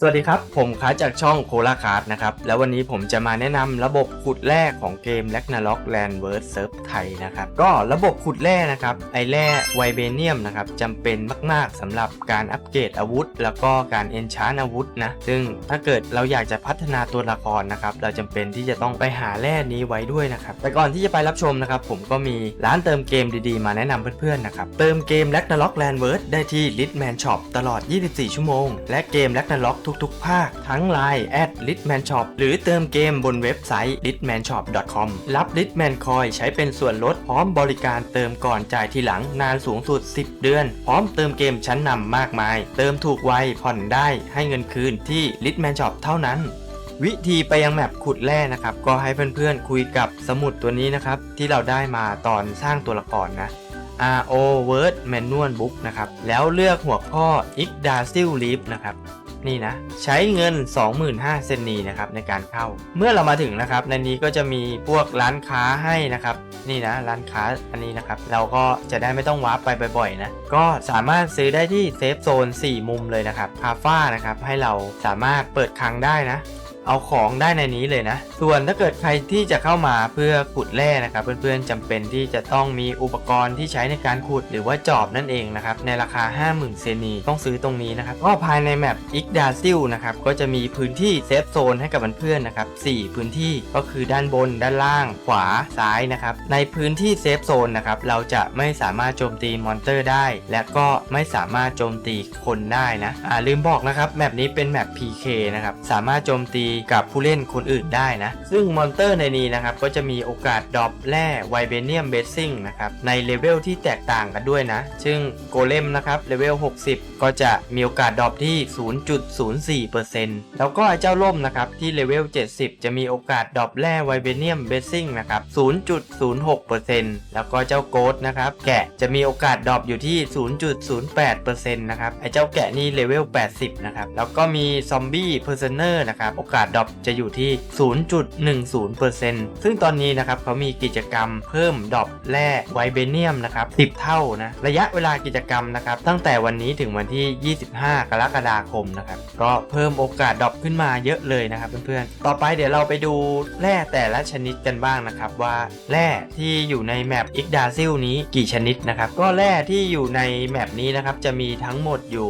สวัสดีครับ ผมค้าจากช่องโคลาคาร์ดนะครับ แล้ววันนี้ผมจะมาแนะนำระบบขุดแร่ของเกม r a g n a r o k Land v e r s Surf ไทยนะครับ ก็ระบบขุดแร่นะครับ ไอแร่ไวเบเนียมนะครับจำเป็นมากๆสำหรับการอัปเกรดอาวุธ แล้วก็การเอนชานอาวุธนะ ซึ่งถ้าเกิดเราอยากจะพัฒนาตัวละครนะครับ เราจำเป็นที่จะต้องไปหาแร่นี้ไว้ด้วยนะครับ แต่ก่อนที่จะไปรับชมนะครับ ผมก็มีร้านเติมเกมดีๆ มาแนะนำเพื่อนๆนะครับ เติมเกม r a g n a r o k Land v e r s ได้ที่ Litman Shop ตลอด 24 ชั่วโมง และเกม r a g n a r o k ทุกๆ ภาค ทั้ง Line แอด Litman Shop หรือเติมเกมบนเว็บไซต์ litmanshop.com รับ Litman Coin ใช้เป็นส่วนลดพร้อมบริการเติมก่อนจ่ายทีหลังนานสูงสุด 10 เดือน พร้อมเติมเกมชั้นนำมากมาย เติมถูกไวผ่อนได้ให้เงินคืนที่ Litman Shop เท่านั้นวิธีไปยังแมปขุดแร่นะครับ ก็ให้เพื่อนๆคุยกับสมุดตัวนี้นะครับ ที่เราได้มาตอนสร้างตัวละครนะ RO Word Manual Book นะครับ แล้วเลือกหัวข้อ i g d a s i l Leaf นะครับ นี่นะใช้เงิน 25,000เซนนีนะครับในการเข้า เมื่อเรามาถึงนะครับในนี้ก็จะมีพวกร้านค้าให้นะครับนี่นะร้านค้าอันนี้นะครับเราก็จะได้ไม่ต้องวาร์ปไปบ่อยๆนะก็สามารถซื้อได้ที่เซฟโซน4 มุมเลยนะครับคาฟ้านะครับให้เราสามารถเปิดคลังได้นะ เอาของได้ในนี้เลยนะ ส่วนถ้าเกิดใครที่จะเข้ามาเพื่อขุดแร่นะครับ เพื่อนๆจำเป็นที่จะต้องมีอุปกรณ์ที่ใช้ในการขุดหรือว่าจอบนั่นเองนะครับในราคา 50,000 เซนีต้องซื้อตรงนี้นะครับก็ภายในแมปอิกดาซิลนะครับก็จะมีพื้นที่เซฟโซนให้กับเพื่อนๆนะครับ4พื้นที่ก็คือด้านบนด้านล่าง ขวาซ้ายนะครับในพื้นที่เซฟโซนนะครับเราจะไม่สามารถโจมตีมอนเตอร์ได้ และก็ไม่สามารถโจมตีคนได้นะอ่าลืมบอกนะครับแมปนี้เป็นแมป PK นะครับสามารถโจมตีกับผู้เล่นคนอื่นได้นะ ซึ่งมอนเตอร์ในนี้นะครับ ก็จะมีโอกาสดรอปแร่ไวเบเนียมเบสซิ่งนะครับ ในเลเวลที่แตกต่างกันด้วยนะ ซึ่งโกเลมนะครับเลเวล 60 ก็จะมีโอกาสดรอปที่ 0.04%แล้วก็ไอเจ้าล่มนะครับ ที่เลเวล 70 จะมีโอกาสดรอปแร่ไวเบเนียมเบสซิ่งนะครับ 0.06%แล้วก็เจ้าโกดนะครับ แกะจะมีโอกาสดรอปอยู่ที่ 0.08%นะครับ ไอเจ้าแกะนี่เลเวล 80 นะครับ แล้วก็มีซอมบี้เพอร์เซเนอร์นะครับ โอกาสดรอปจะอยู่ที่ 0.10%ซึ่งตอนนี้นะครับเขามีกิจกรรมเพิ่มดรอปแร่ไวเบเนียมนะครับ 10 เท่านะ ระยะเวลากิจกรรมนะครับ ตั้งแต่วันนี้ถึงวันที่ 25 กรกฎาคมนะครับ ก็เพิ่มโอกาสดรอปขึ้นมาเยอะเลยนะครับเพื่อนๆ ต่อไปเดี๋ยวเราไปดูแร่แต่ละชนิดกันบ้างนะครับ ว่าแร่ที่อยู่ในแมปอิกดาซิลนี้กี่ชนิดนะครับ ก็แร่ที่อยู่ในแมปนี้นะครับจะมีทั้งหมดอยู่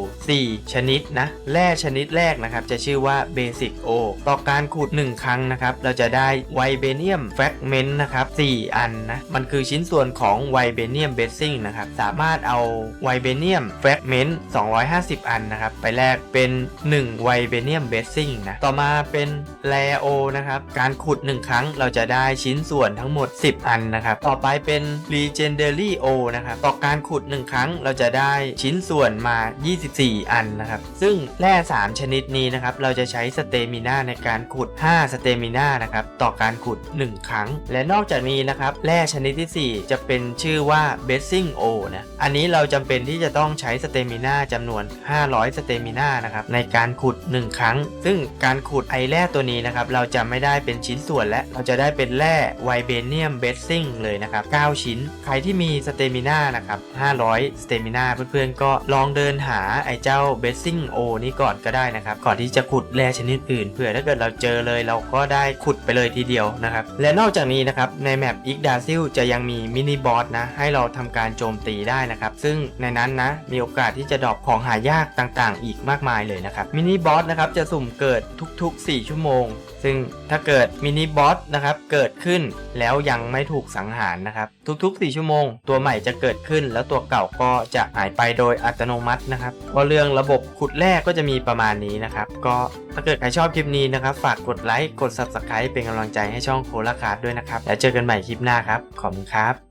4 ชนิดนะ แร่ชนิดแรกนะครับจะชื่อว่า Basic O ต่อการขุด1 ครั้งนะครับ เราจะได้ไวเบเนียมแฟกเมนต์นะครับ4อันนะ มันคือชิ้นส่วนของไวเบเนียมเบสซิ่งนะครับ สามารถเอาไวเบเนียมแฟกเมนต์250 อันนะครับ ไปแลกเป็น1ไวเบเนียมเบสซิ่งนะ ต่อมาเป็นแลโอนะครับ การขุด1 ครั้งเราจะได้ชิ้นส่วนทั้งหมด 10 อันนะครับ ต่อไปเป็น Legendary O นะครับ ต่อการขุด1 ครั้งเราจะได้ชิ้นส่วนมา 24 อันนะครับ ซึ่งแร่3ชนิดนี้นะครับ เราจะใช้สเตมิน่าในการขุด 5 สเตมิน่านะครับต่อการขุด 1 ครั้ง และนอกจากนี้นะครับแร่ชนิดที่ 4 จะเป็นชื่อว่า b e s s i n g O นะอันนี้เราจำเป็นที่จะต้องใช้สเตมิน่าจำนวน 500 สเตมิน่านะครับในการขุด 1 ครั้ง ซึ่งการขุดไอแร่ตัวนี้นะครับเราจะไม่ได้เป็นชิ้นส่วนและเราจะได้เป็นแร่ไวเบเนียมเบสซิ่งเลยนะครับ 9 ชิ้น ใครที่มีสเตมิน่านะครับ 500 สเตมิน่าเพื่อนๆ ก็ลองเดินหาไอเจ้าเบสซิ่งโอนี้ก่อนก็ได้นะครับ ก่อนที่จะขุดแร่ชนิดอื่นเผื่อถ้าเกิดเราเจอเลยเราก็ได้ขุดไปเลยทีเดียวนะครับ และนอกจากนี้นะครับในแมปอิกดาซิลจะยังมีมินิบอสนะให้เราทำการโจมตีได้นะครับ ซึ่งในนั้นนะมีโอกาสที่จะดรอปของหายากต่างๆ อีกมากมายเลยนะครับมินิบอสนะครับจะสุ่มเกิดทุกๆ 4 ชั่วโมง ซึ่งถ้าเกิดมินิบอสนะครับเกิดขึ้นแล้วยังไม่ถูกสังหารนะครับทุกๆ 4 ชั่วโมง ตัวใหม่จะเกิดขึ้น แล้วตัวเก่าก็จะหายไปโดยอัตโนมัตินะครับก็เรื่องระบบขุดแร่ก็จะมีประมาณนี้นะครับก็ถ้าเกิดใครชอบคลิปนี้นี้นะครับ ฝากกดไลค์ กด Subscribe เป็นกำลังใจให้ช่องโคลาคาร์ดด้วยนะครับ แล้วเจอกันใหม่คลิปหน้าครับ ขอบคุณครับ